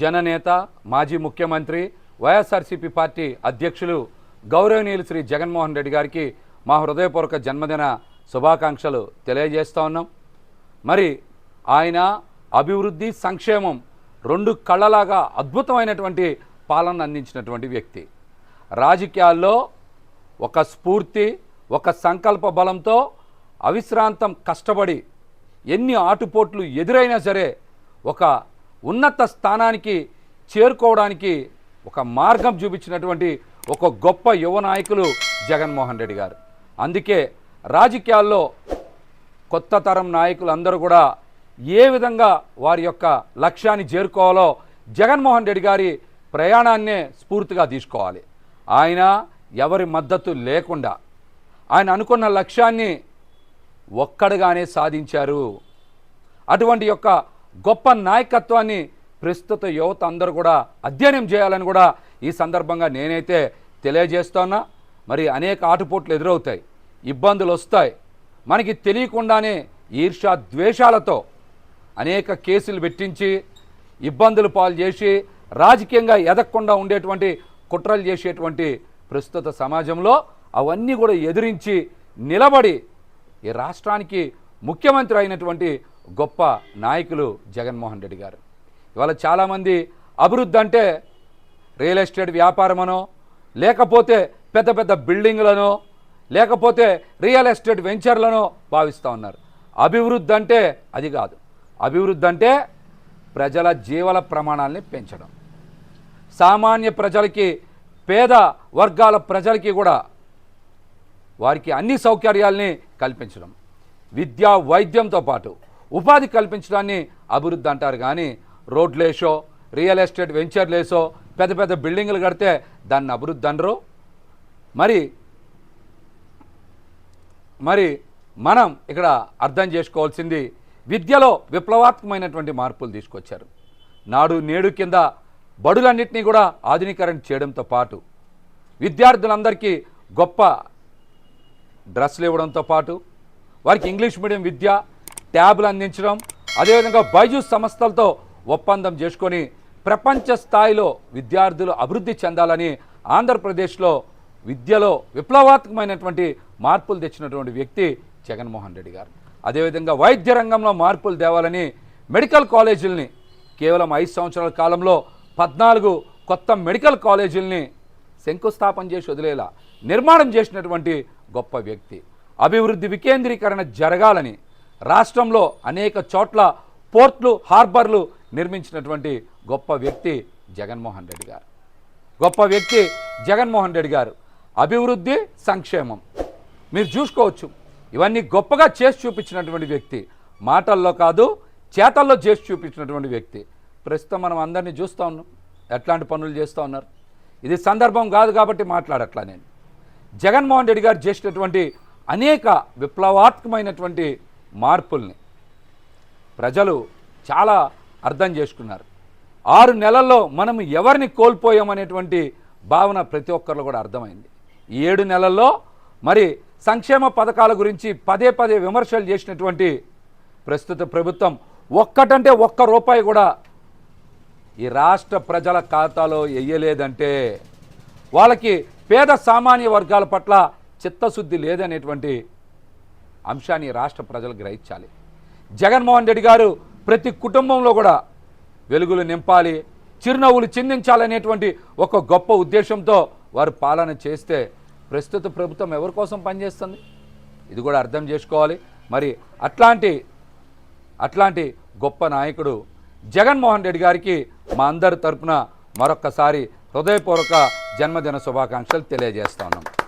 జననేత మాజీ ముఖ్యమంత్రి వైఎస్ఆర్సీపీ పార్టీ అధ్యక్షులు గౌరవనీయులు శ్రీ జగన్మోహన్ రెడ్డి గారికి మా హృదయపూర్వక జన్మదిన శుభాకాంక్షలు తెలియజేస్తూ ఉన్నాం. మరి ఆయన అభివృద్ధి సంక్షేమం రెండు కళ్ళలాగా అద్భుతమైనటువంటి పాలన అందించినటువంటి వ్యక్తి. రాజకీయాల్లో ఒక స్ఫూర్తి ఒక సంకల్ప బలంతో అవిశ్రాంతం కష్టపడి ఎన్ని ఆటుపోట్లు ఎదురైనా సరే ఒక ఉన్నత స్థానానికి చేరుకోవడానికి ఒక మార్గం చూపించినటువంటి ఒక గొప్ప యువ నాయకులు జగన్మోహన్ రెడ్డి గారు. అందుకే రాజకీయాల్లో కొత్త తరం నాయకులు అందరూ కూడా ఏ విధంగా వారి యొక్క లక్ష్యాన్ని చేరుకోవాలో జగన్మోహన్ రెడ్డి గారి ప్రయాణాన్నే స్ఫూర్తిగా తీసుకోవాలి. ఆయన ఎవరి మద్దతు లేకుండా ఆయన అనుకున్న లక్ష్యాన్ని ఒక్కడుగానే సాధించారు. అటువంటి యొక్క గొప్ప నాయకత్వాన్ని ప్రస్తుత యువత అందరూ కూడా అధ్యయనం చేయాలని కూడా ఈ సందర్భంగా నేనైతే తెలియజేస్తున్నా. మరి అనేక ఆటుపోట్లు ఎదురవుతాయి ఇబ్బందులు వస్తాయి. మనకి తెలియకుండానే ఈర్షా ద్వేషాలతో అనేక కేసులు పెట్టించి ఇబ్బందులు పాలు చేసి రాజకీయంగా ఎదగకుండా ఉండేటువంటి కుట్రలు చేసేటువంటి ప్రస్తుత సమాజంలో అవన్నీ కూడా ఎదిరించి నిలబడి ఈ రాష్ట్రానికి ముఖ్యమంత్రి అయినటువంటి గొప్ప నాయకులు జగన్మోహన్ రెడ్డి గారు. ఇవాళ చాలామంది అభివృద్ధి అంటే రియల్ ఎస్టేట్ వ్యాపారమనో లేకపోతే పెద్ద పెద్ద బిల్డింగ్లనో లేకపోతే రియల్ ఎస్టేట్ వెంచర్లను భావిస్తూ ఉన్నారు. అభివృద్ధి అంటే అది కాదు. అభివృద్ధి అంటే ప్రజల జీవన ప్రమాణాలని పెంచడం. సామాన్య ప్రజలకి పేద వర్గాల ప్రజలకి కూడా వారికి అన్ని సౌకర్యాల్ని కల్పించడం. విద్య వైద్యంతో పాటు ఉపాధి కల్పించడాన్ని అభివృద్ధి అంటారు. కానీ రోడ్లేసో రియల్ ఎస్టేట్ వెంచర్లేసో పెద్ద పెద్ద బిల్డింగులు కడితే దాన్ని అభివృద్ధి అనరు మరి మరి మనం ఇక్కడ అర్థం చేసుకోవాల్సింది విద్యలో విప్లవాత్మకమైనటువంటి మార్పులు తీసుకొచ్చారు. నాడు నేడు కింద బడులన్నింటినీ కూడా ఆధునీకరణ చేయడంతో పాటు విద్యార్థులందరికీ గొప్ప డ్రెస్సులు ఇవ్వడంతో పాటు వారికి ఇంగ్లీష్ మీడియం విద్య ట్యాబ్లు అందించడం అదేవిధంగా బైజూస్ సంస్థలతో ఒప్పందం చేసుకొని ప్రపంచ స్థాయిలో విద్యార్థులు అభివృద్ధి చెందాలని ఆంధ్రప్రదేశ్లో విద్యలో విప్లవాత్మకమైనటువంటి మార్పులు తెచ్చినటువంటి వ్యక్తి జగన్మోహన్ రెడ్డి గారు. అదేవిధంగా వైద్య రంగంలో మార్పులు తేవాలని మెడికల్ కాలేజీలని కేవలం ఐదు సంవత్సరాల కాలంలో పద్నాలుగు కొత్త మెడికల్ కాలేజీలని శంకుస్థాపన చేసి వదిలేలా నిర్మాణం చేసినటువంటి గొప్ప వ్యక్తి. అభివృద్ధి వికేంద్రీకరణ జరగాలని రాష్ట్రంలో అనేక చోట్ల పోర్ట్లు హార్బర్లు నిర్మించినటువంటి గొప్ప వ్యక్తి జగన్మోహన్ రెడ్డి గారు. గొప్ప వ్యక్తి జగన్మోహన్ రెడ్డి గారు. అభివృద్ధి సంక్షేమం. మీరు చూసుకోవచ్చు ఇవన్నీ గొప్పగా చేసి చూపించినటువంటి వ్యక్తి. మాటల్లో కాదు చేతల్లో చేసి చూపించినటువంటి వ్యక్తి. ప్రస్తుతం మనం అందరినీ చూస్తూ ఉన్నాం. ఎట్లాంటి పనులు చేస్తూ ఉన్నారు? ఇది సందర్భం కాదు కాబట్టి మాట్లాడట్లా నేను. జగన్మోహన్ రెడ్డి గారు చేసినటువంటి అనేక విప్లవాత్మకమైనటువంటి మార్పుల్ని ప్రజలు చాలా అర్థం చేసుకున్నారు. ఆరు నెలల్లో మనం ఎవరిని కోల్పోయామనేటువంటి భావన ప్రతి ఒక్కరిలో కూడా అర్థమైంది. ఈ ఏడు నెలల్లో మరి సంక్షేమ పథకాల గురించి పదే పదే విమర్శలు చేసినటువంటి ప్రస్తుత ప్రభుత్వం ఒక్కటంటే ఒక్క రూపాయి కూడా ఈ రాష్ట్ర ప్రజల ఖాతాలో వేయలేదంటే వాళ్ళకి పేద సామాన్య వర్గాల పట్ల చిత్తశుద్ధి లేదనేటువంటి అంశాన్ని రాష్ట్ర ప్రజలు గ్రహించాలి. జగన్మోహన్ రెడ్డి గారు ప్రతి కుటుంబంలో కూడా వెలుగులు నింపాలి చిరునవ్వులు చిందించాలనేటువంటి ఒక గొప్ప ఉద్దేశంతో వారు పాలన చేస్తే ప్రస్తుత ప్రభుత్వం ఎవరి కోసం పనిచేస్తుంది? ఇది కూడా అర్థం చేసుకోవాలి. మరి అట్లాంటి అట్లాంటి గొప్ప నాయకుడు జగన్మోహన్ రెడ్డి గారికి మా అందరి తరఫున మరొక్కసారి హృదయపూర్వక జన్మదిన శుభాకాంక్షలు తెలియజేస్తా ఉన్నాం.